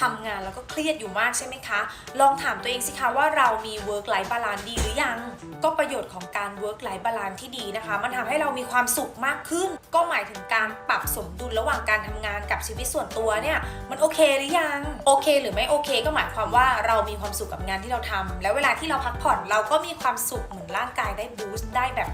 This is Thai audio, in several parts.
ทำงานแล้วก็เครียดอยู่มากใช่ไหมคะ ลองถามตัวเองสิคะว่าเรามี work life balance ดีหรือยัง ก็ประโยชน์ของการ work life balance ที่ดีนะคะ มันทำให้เรามีความสุขมากขึ้น ก็หมายถึงการปรับสมดุลระหว่างการทำงานกับชีวิตส่วนตัวเนี่ยมันโอเคหรือยัง โอเค หรือไม่โอเค ก็หมายความว่าเรามีความสุขกับงานที่เราทำแล้วเวลาที่เราพักผ่อนเราก็มีความสุขเหมือนร่างกายได้บูสต์ได้แบบ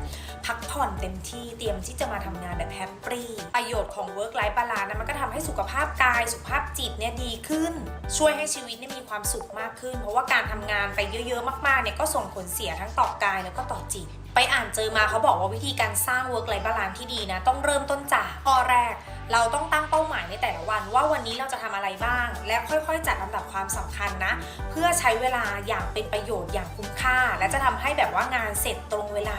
พักผ่อนเต็มที่เตรียมที่จะมาทำงานแบบแฮปปี้ประโยชน์ของ work life balance นะมันก็ทำให้สุขภาพกายสุขภาพจิตเนี่ยดีขึ้นช่วยให้ชีวิตเนี่ยมีความสุขมากขึ้น เพราะว่าการทำงานไปเยอะๆ มากๆเนี่ยก็ส่งผลเสียทั้งต่อกายแล้วก็ต่อจิต ไปอ่านเจอมาเขาบอกว่าวิธีการสร้าง work life balance ที่ดีนะ ต้องเริ่มต้นจากข้อแรก เราต้องตั้งเป้าหมายในแต่ละวัน ว่าวันนี้เราจะทำอะไรบ้าง และค่อยๆ จัดลำดับความสำคัญนะ เพื่อใช้เวลาอย่างเป็นประโยชน์อย่างคุ้มค่า และจะทำให้แบบว่างานเสร็จตรงเวลา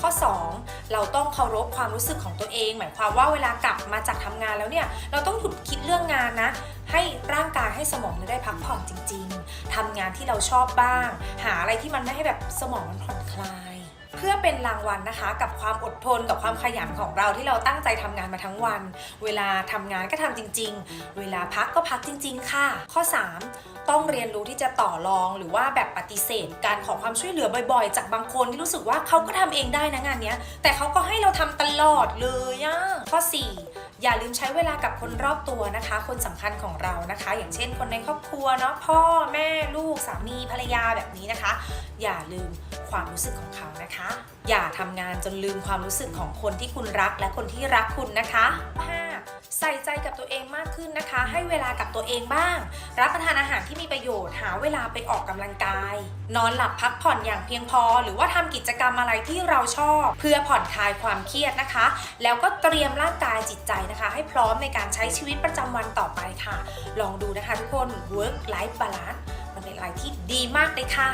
ข้อ 2 เราต้องเคารพความรู้สึกของตัวเอง หมายความว่าเวลากลับมาจากทำงานแล้วเนี่ย เราต้องหยุดคิดเรื่องงานนะ ให้ร่างกายให้สมองได้พักผ่อนจริง ๆทำงานที่เราชอบบ้าง หาอะไรที่มันไม่ให้แบบสมองมันผ่อนคลาย เพื่อเป็นรางวัลนะคะ กับความอดทนกับความขยันของเราที่เราตั้งใจทำงานมาทั้งวัน เวลาทำงานก็ทำจริง ๆ เวลาพักก็พักจริง ๆ ค่ะ ข้อ 3 ต้องเรียนรู้ที่จะต่อรองหรือว่าแบบปฏิเสธ การขอความช่วยเหลือบ่อย ๆ จากบางคนที่รู้สึกว่าเขาก็ทำเองได้นะงานเนี้ยแต่เขาก็ให้เราทำตลอดเลยอะข้อ 4 อย่าลืมใช้เวลากับคนรอบตัวนะคะ คนสำคัญของเรานะคะ อย่างเช่น คนในครอบครัวเนาะพ่อแม่ลูกสามีภรรยาแบบนี้นะคะ อย่าลืมความรู้สึกของเขานะคะ อย่าทำงานจนลืมความรู้สึกของคนที่คุณรักและคนที่รักคุณนะคะ ใส่ใจกับตัวเองมากขึ้นนะคะ ให้เวลากับตัวเองบ้าง รับประทานอาหารที่มีประโยชน์ หาเวลาไปออกกำลังกาย นอนหลับพักผ่อนอย่างเพียงพอ หรือว่าทำกิจกรรมอะไรที่เราชอบ เพื่อผ่อนคลายความเครียดนะคะ แล้วก็เตรียมร่างกายจิตใจนะคะ ให้พร้อมในการใช้ชีวิตประจำวันต่อไปค่ะ ลองดูนะคะทุกคน work life balance มันเป็นอะไรที่ดีมากเลยค่ะ